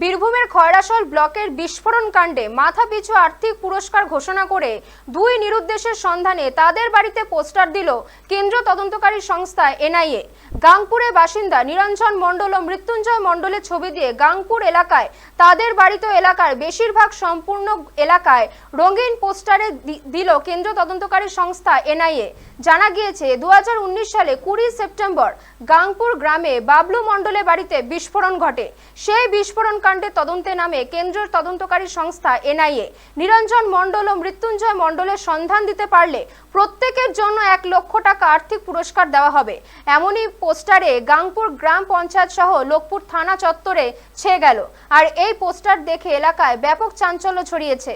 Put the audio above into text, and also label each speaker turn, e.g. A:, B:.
A: বীরভূমের খয়রাসল ব্লকের বিস্ফোরণ কাণ্ডে মাথাপিছু আর্থিক পুরস্কার ঘোষণা করে দুই নিরুদ্দেশের সন্ধানে তাদের বাড়িতে পোস্টার দিল কেন্দ্র তদন্তকারী সংস্থা এনআইএ। গাংপুরে বাসিন্দা নিরঞ্জন মণ্ডল ও মৃত্যুঞ্জয় মণ্ডলের ছবি দিয়ে গাংপুর এলাকায় তাদের বাড়িতে এলাকার বেশিরভাগ সম্পূর্ণ এলাকায় রঙিন পোস্টারে দিল কেন্দ্র তদন্তকারী সংস্থা এনআইএ। জানা গিয়েছে দু হাজার উনিশ সালে কুড়ি সেপ্টেম্বর গাংপুর গ্রামে বাবলু মণ্ডলের বাড়িতে বিস্ফোরণ ঘটে। সেই বিস্ফোরণ কাণ্ডে তদন্তে নামে কেন্দ্রের তদন্তকারী সংস্থা এনআইএ। নিরঞ্জন মণ্ডল ও মৃত্যুঞ্জয় মণ্ডলের সন্ধান দিতে পারলে প্রত্যেকের জন্য এক লক্ষ টাকা আর্থিক পুরস্কার দেওয়া হবে। এমনই পোস্টারে গাংপুর গ্রাম পঞ্চায়েত সহ লোকপুর থানা চত্বরে ছেয়ে গেল। আর এই পোস্টার দেখে এলাকায় ব্যাপক চাঞ্চল্য ছড়িয়েছে।